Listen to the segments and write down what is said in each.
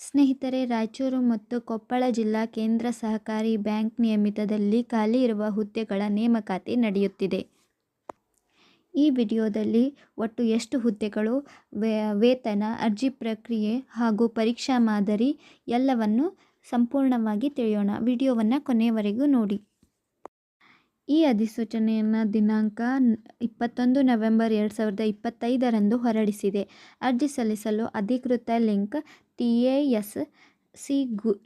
ಸ್ನೇಹಿತರೆ ರಾಯಚೂರು ಮತ್ತು ಕೊಪ್ಪಳ ಜಿಲ್ಲಾ ಕೇಂದ್ರ ಸಹಕಾರಿ ಬ್ಯಾಂಕ್ ನಿಯಮಿತದಲ್ಲಿ ಖಾಲಿ ಇರುವ ಹುದ್ದೆಗಳ ನೇಮಕಾತಿ ನಡೆಯುತ್ತಿದೆ. ಈ ವಿಡಿಯೋದಲ್ಲಿ ಒಟ್ಟು ಎಷ್ಟು ಹುದ್ದೆಗಳು, ವೇತನ, ಅರ್ಜಿ ಪ್ರಕ್ರಿಯೆ ಹಾಗೂ ಪರೀಕ್ಷಾ ಮಾದರಿ ಎಲ್ಲವನ್ನೂ ಸಂಪೂರ್ಣವಾಗಿ ತಿಳಿಯೋಣ. ವಿಡಿಯೋವನ್ನು ಕೊನೆಯವರೆಗೂ ನೋಡಿ. ಈ ಅಧಿಸೂಚನೆಯನ್ನು ದಿನಾಂಕ ಇಪ್ಪತ್ತೊಂದು ನವೆಂಬರ್ ಎರಡು ಸಾವಿರದ ಇಪ್ಪತ್ತೈದರಂದು ಹೊರಡಿಸಿದೆ. ಅರ್ಜಿ ಸಲ್ಲಿಸಲು ಅಧಿಕೃತ link TAS C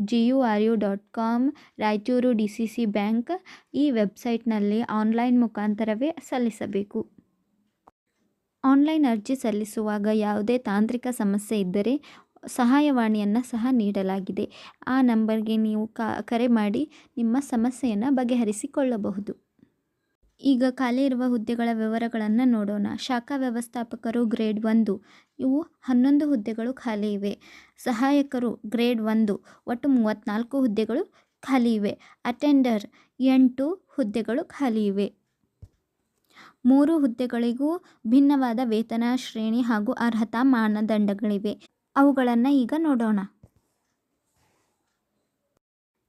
ಜಿಯೂಆರ್ಯು dot com Raichur DCC bank ಈ ವೆಬ್ಸೈಟ್ನಲ್ಲಿ ಆನ್ಲೈನ್ ಮುಖಾಂತರವೇ ಸಲ್ಲಿಸಬೇಕು. ಆನ್ಲೈನ್ ಅರ್ಜಿ ಸಲ್ಲಿಸುವಾಗ ಯಾವುದೇ ತಾಂತ್ರಿಕ ಸಮಸ್ಯೆ ಇದ್ದರೆ ಸಹಾಯವಾಣಿಯನ್ನು ಸಹ ನೀಡಲಾಗಿದೆ. ಆ ನಂಬರ್ಗೆ ನೀವು ಕರೆ ಮಾಡಿ ನಿಮ್ಮ ಸಮಸ್ಯೆಯನ್ನು ಬಗೆಹರಿಸಿಕೊಳ್ಳಬಹುದು. ಈಗ ಖಾಲಿ ಇರುವ ಹುದ್ದೆಗಳ ವಿವರಗಳನ್ನು ನೋಡೋಣ. ಶಾಖಾ ವ್ಯವಸ್ಥಾಪಕರು ಗ್ರೇಡ್ ಒಂದು, ಇವು ಹನ್ನೊಂದು ಹುದ್ದೆಗಳು ಖಾಲಿ ಇವೆ. ಸಹಾಯಕರು ಗ್ರೇಡ್ ಒಂದು, ಒಟ್ಟು ಮೂವತ್ತ್ನಾಲ್ಕು ಹುದ್ದೆಗಳು ಖಾಲಿ ಇವೆ. ಅಟೆಂಡರ್ ಎಂಟು ಹುದ್ದೆಗಳು ಖಾಲಿ ಇವೆ. ಮೂರು ಹುದ್ದೆಗಳಿಗೂ ಭಿನ್ನವಾದ ವೇತನ ಶ್ರೇಣಿ ಹಾಗೂ ಅರ್ಹತಾ ಮಾನದಂಡಗಳಿವೆ. ಅವುಗಳನ್ನು ಈಗ ನೋಡೋಣ.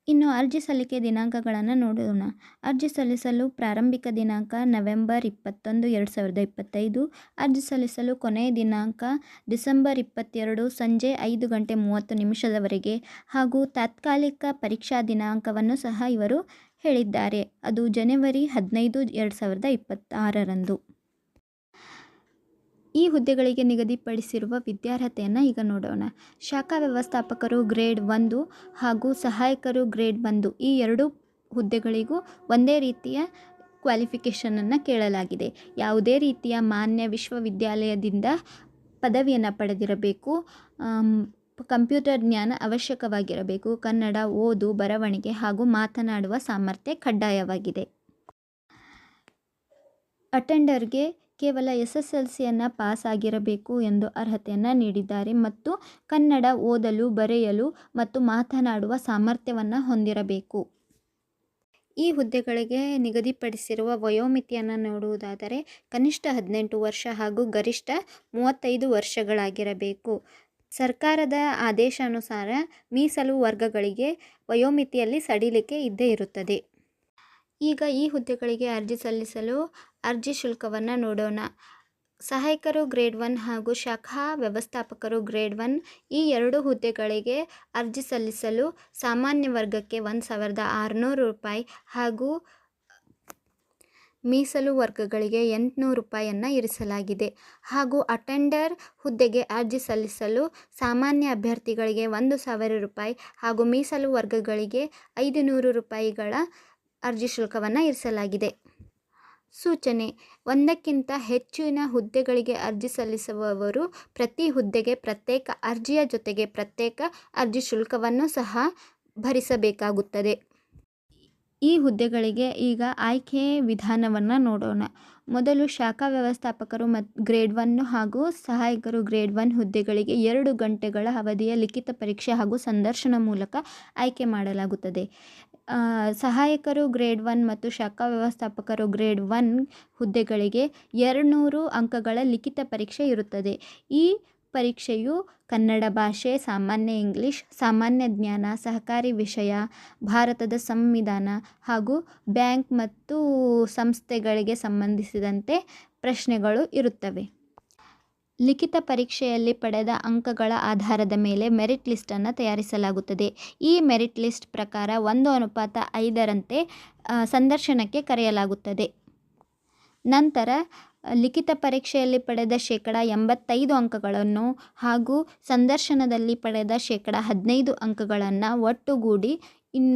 ಇನ್ನು ಅರ್ಜಿ ಸಲ್ಲಿಕೆ ದಿನಾಂಕಗಳನ್ನು ನೋಡೋಣ. ಅರ್ಜಿ ಸಲ್ಲಿಸಲು ಪ್ರಾರಂಭಿಕ ದಿನಾಂಕ ನವೆಂಬರ್ ಇಪ್ಪತ್ತೊಂದು, ಎರಡು ಸಾವಿರದ ಇಪ್ಪತ್ತೈದು. ಅರ್ಜಿ ಸಲ್ಲಿಸಲು ಕೊನೆಯ ದಿನಾಂಕ ಡಿಸೆಂಬರ್ ಇಪ್ಪತ್ತೆರಡು, ಸಂಜೆ ಐದು ಗಂಟೆ ಮೂವತ್ತು ನಿಮಿಷದವರೆಗೆ ಹಾಗೂ ತಾತ್ಕಾಲಿಕ ಪರೀಕ್ಷಾ ದಿನಾಂಕವನ್ನು ಸಹ ಇವರು ಹೇಳಿದ್ದಾರೆ. ಅದು ಜನವರಿ ಹದಿನೈದು, ಎರಡು ಸಾವಿರದ ಇಪ್ಪತ್ತಾರರಂದು. ಈ ಹುದ್ದೆಗಳಿಗೆ ನಿಗದಿಪಡಿಸಿರುವ ವಿದ್ಯಾರ್ಹತೆಯನ್ನು ಈಗ ನೋಡೋಣ. ಶಾಖಾ ವ್ಯವಸ್ಥಾಪಕರು ಗ್ರೇಡ್ ಒಂದು ಹಾಗೂ ಸಹಾಯಕರು ಗ್ರೇಡ್ ಒಂದು ಈ ಎರಡೂ ಹುದ್ದೆಗಳಿಗೂ ಒಂದೇ ರೀತಿಯ ಕ್ವಾಲಿಫಿಕೇಷನನ್ನು ಕೇಳಲಾಗಿದೆ. ಯಾವುದೇ ರೀತಿಯ ಮಾನ್ಯ ವಿಶ್ವವಿದ್ಯಾಲಯದಿಂದ ಪದವಿಯನ್ನು ಪಡೆದಿರಬೇಕು. ಕಂಪ್ಯೂಟರ್ ಜ್ಞಾನ ಅವಶ್ಯಕವಾಗಿರಬೇಕು. ಕನ್ನಡ ಓದು, ಬರವಣಿಗೆ ಹಾಗೂ ಮಾತನಾಡುವ ಸಾಮರ್ಥ್ಯ ಕಡ್ಡಾಯವಾಗಿದೆ. ಅಟೆಂಡರ್ಗೆ ಕೇವಲ ಎಸ್ ಎಸ್ ಎಲ್ ಸಿಯನ್ನು ಪಾಸ್ ಆಗಿರಬೇಕು ಎಂದು ಅರ್ಹತೆಯನ್ನು ನೀಡಿದ್ದಾರೆ ಮತ್ತು ಕನ್ನಡ ಓದಲು, ಬರೆಯಲು ಮತ್ತು ಮಾತನಾಡುವ ಸಾಮರ್ಥ್ಯವನ್ನು ಹೊಂದಿರಬೇಕು. ಈ ಹುದ್ದೆಗಳಿಗೆ ನಿಗದಿಪಡಿಸಿರುವ ವಯೋಮಿತಿಯನ್ನು ನೋಡುವುದಾದರೆ ಕನಿಷ್ಠ ಹದಿನೆಂಟು ವರ್ಷ ಹಾಗೂ ಗರಿಷ್ಠ ಮೂವತ್ತೈದು ವರ್ಷಗಳಾಗಿರಬೇಕು. ಸರ್ಕಾರದ ಆದೇಶಾನುಸಾರ ಮೀಸಲು ವರ್ಗಗಳಿಗೆ ವಯೋಮಿತಿಯಲ್ಲಿ ಸಡಿಲಿಕೆ ಇದ್ದೇ ಇರುತ್ತದೆ. ಈಗ ಈ ಹುದ್ದೆಗಳಿಗೆ ಅರ್ಜಿ ಸಲ್ಲಿಸಲು ಅರ್ಜಿ ಶುಲ್ಕವನ್ನು ನೋಡೋಣ. ಸಹಾಯಕರು ಗ್ರೇಡ್ ಒನ್ ಹಾಗೂ ಶಾಖಾ ವ್ಯವಸ್ಥಾಪಕರು ಗ್ರೇಡ್ ಒನ್ ಈ ಎರಡು ಹುದ್ದೆಗಳಿಗೆ ಅರ್ಜಿ ಸಲ್ಲಿಸಲು ಸಾಮಾನ್ಯ ವರ್ಗಕ್ಕೆ ಒಂದು ಸಾವಿರದ ಆರುನೂರು ರೂಪಾಯಿ ಹಾಗೂ ಮೀಸಲು ವರ್ಗಗಳಿಗೆ ಎಂಟುನೂರು ರೂಪಾಯಿಯನ್ನು ಇರಿಸಲಾಗಿದೆ. ಹಾಗೂ ಅಟೆಂಡರ್ ಹುದ್ದೆಗೆ ಅರ್ಜಿ ಸಲ್ಲಿಸಲು ಸಾಮಾನ್ಯ ಅಭ್ಯರ್ಥಿಗಳಿಗೆ ಒಂದು ಸಾವಿರ ರೂಪಾಯಿ ಹಾಗೂ ಮೀಸಲು ವರ್ಗಗಳಿಗೆ ಐದು ನೂರು ರೂಪಾಯಿಗಳ ಅರ್ಜಿ ಶುಲ್ಕವನ್ನು ಇರಿಸಲಾಗಿದೆ. ಸೂಚನೆ, ಒಂದಕ್ಕಿಂತ ಹೆಚ್ಚಿನ ಹುದ್ದೆಗಳಿಗೆ ಅರ್ಜಿ ಸಲ್ಲಿಸುವವರು ಪ್ರತಿ ಹುದ್ದೆಗೆ ಪ್ರತ್ಯೇಕ ಅರ್ಜಿಯ ಜೊತೆಗೆ ಪ್ರತ್ಯೇಕ ಅರ್ಜಿ ಶುಲ್ಕವನ್ನು ಸಹ ಭರಿಸಬೇಕಾಗುತ್ತದೆ. ಈ ಹುದ್ದೆಗಳಿಗೆ ಈಗ ಆಯ್ಕೆ ವಿಧಾನವನ್ನು ನೋಡೋಣ. ಮೊದಲು ಶಾಖಾ ವ್ಯವಸ್ಥಾಪಕರು ಗ್ರೇಡ್ ಒನ್ ಹಾಗೂ ಸಹಾಯಕರು ಗ್ರೇಡ್ ಒನ್ ಹುದ್ದೆಗಳಿಗೆ ಎರಡು ಗಂಟೆಗಳ ಅವಧಿಯ ಲಿಖಿತ ಪರೀಕ್ಷೆ ಹಾಗೂ ಸಂದರ್ಶನ ಮೂಲಕ ಆಯ್ಕೆ ಮಾಡಲಾಗುತ್ತದೆ. ಸಹಾಯಕರು ಗ್ರೇಡ್ ಒನ್ ಮತ್ತು ಶಾಖಾ ವ್ಯವಸ್ಥಾಪಕರು ಗ್ರೇಡ್ ಒನ್ ಹುದ್ದೆಗಳಿಗೆ ಎರಡ್ನೂರು ಅಂಕಗಳ ಲಿಖಿತ ಪರೀಕ್ಷೆ ಇರುತ್ತದೆ. ಈ ಪರೀಕ್ಷೆಯು ಕನ್ನಡ ಭಾಷೆ, ಸಾಮಾನ್ಯ ಇಂಗ್ಲಿಷ್, ಸಾಮಾನ್ಯ ಜ್ಞಾನ, ಸಹಕಾರಿ ವಿಷಯ, ಭಾರತದ ಸಂವಿಧಾನ ಹಾಗೂ ಬ್ಯಾಂಕ್ ಮತ್ತು ಸಂಸ್ಥೆಗಳಿಗೆ ಸಂಬಂಧಿಸಿದಂತೆ ಪ್ರಶ್ನೆಗಳು ಇರುತ್ತವೆ. ಲಿಖಿತ ಪರೀಕ್ಷೆಯಲ್ಲಿ ಪಡೆದ ಅಂಕಗಳ ಆಧಾರದ ಮೇಲೆ ಮೆರಿಟ್ ಲಿಸ್ಟನ್ನು ತಯಾರಿಸಲಾಗುತ್ತದೆ. ಈ ಮೆರಿಟ್ ಲಿಸ್ಟ್ ಪ್ರಕಾರ ಒಂದು ಅನುಪಾತ ಐದರಂತೆ ಸಂದರ್ಶನಕ್ಕೆ ಕರೆಯಲಾಗುತ್ತದೆ. ನಂತರ, ಲಿಖಿತ ಪರೀಕ್ಷೆಯಲ್ಲಿ ಪಡೆದ ಶೇಕಡ ಎಂಬತ್ತೈದು ಅಂಕಗಳನ್ನು ಹಾಗೂ ಸಂದರ್ಶನದಲ್ಲಿ ಪಡೆದ ಶೇಕಡ ಹದಿನೈದು ಅಂಕಗಳನ್ನು ಒಟ್ಟುಗೂಡಿ ಇನ್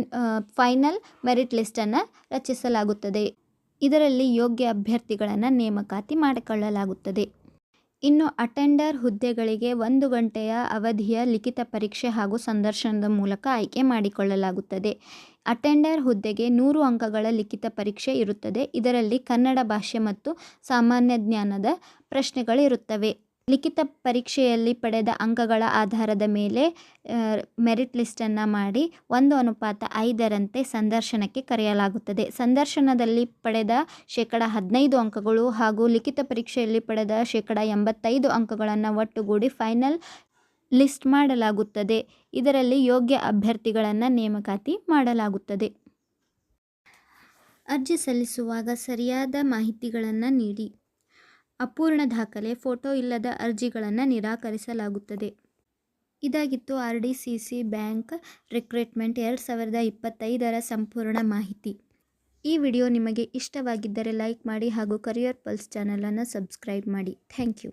ಫೈನಲ್ ಮೆರಿಟ್ ಲಿಸ್ಟನ್ನು ರಚಿಸಲಾಗುತ್ತದೆ. ಇದರಲ್ಲಿ ಯೋಗ್ಯ ಅಭ್ಯರ್ಥಿಗಳನ್ನು ನೇಮಕಾತಿ ಮಾಡಿಕೊಳ್ಳಲಾಗುತ್ತದೆ. ಇನ್ನು ಅಟೆಂಡರ್ ಹುದ್ದೆಗಳಿಗೆ ಒಂದು ಗಂಟೆಯ ಅವಧಿಯ ಲಿಖಿತ ಪರೀಕ್ಷೆ ಹಾಗೂ ಸಂದರ್ಶನದ ಮೂಲಕ ಆಯ್ಕೆ ಮಾಡಿಕೊಳ್ಳಲಾಗುತ್ತದೆ. ಅಟೆಂಡರ್ ಹುದ್ದೆಗೆ ನೂರು ಅಂಕಗಳ ಲಿಖಿತ ಪರೀಕ್ಷೆ ಇರುತ್ತದೆ. ಇದರಲ್ಲಿ ಕನ್ನಡ ಭಾಷೆ ಮತ್ತು ಸಾಮಾನ್ಯ ಜ್ಞಾನದ ಪ್ರಶ್ನೆಗಳಿರುತ್ತವೆ. ಲಿಖಿತ ಪರೀಕ್ಷೆಯಲ್ಲಿ ಪಡೆದ ಅಂಕಗಳ ಆಧಾರದ ಮೇಲೆ ಮೆರಿಟ್ ಲಿಸ್ಟನ್ನು ಮಾಡಿ ಒಂದು ಅನುಪಾತ ಐದರಂತೆ ಸಂದರ್ಶನಕ್ಕೆ ಕರೆಯಲಾಗುತ್ತದೆ. ಸಂದರ್ಶನದಲ್ಲಿ ಪಡೆದ ಶೇಕಡ ಹದಿನೈದು ಅಂಕಗಳು ಹಾಗೂ ಲಿಖಿತ ಪರೀಕ್ಷೆಯಲ್ಲಿ ಪಡೆದ ಶೇಕಡ ಎಂಬತ್ತೈದು ಅಂಕಗಳನ್ನು ಒಟ್ಟುಗೂಡಿ ಫೈನಲ್ ಲಿಸ್ಟ್ ಮಾಡಲಾಗುತ್ತದೆ. ಇದರಲ್ಲಿ ಯೋಗ್ಯ ಅಭ್ಯರ್ಥಿಗಳನ್ನು ನೇಮಕಾತಿ ಮಾಡಲಾಗುತ್ತದೆ. ಅರ್ಜಿ ಸಲ್ಲಿಸುವಾಗ ಸರಿಯಾದ ಮಾಹಿತಿಗಳನ್ನು ನೀಡಿ. ಅಪೂರ್ಣ ದಾಖಲೆ, ಫೋಟೋ ಇಲ್ಲದ ಅರ್ಜಿಗಳನ್ನು ನಿರಾಕರಿಸಲಾಗುತ್ತದೆ. ಇದಾಗಿತ್ತು R D C C bank recruitment ಎರಡು ಸಾವಿರದ ಇಪ್ಪತ್ತೈದರ ಸಂಪೂರ್ಣ ಮಾಹಿತಿ. ಈ ವಿಡಿಯೋ ನಿಮಗೆ ಇಷ್ಟವಾಗಿದ್ದರೆ ಲೈಕ್ ಮಾಡಿ ಹಾಗೂ ಕರಿಯರ್ ಪಲ್ಸ್ ಚಾನಲನ್ನು ಸಬ್ಸ್ಕ್ರೈಬ್ ಮಾಡಿ. Thank you.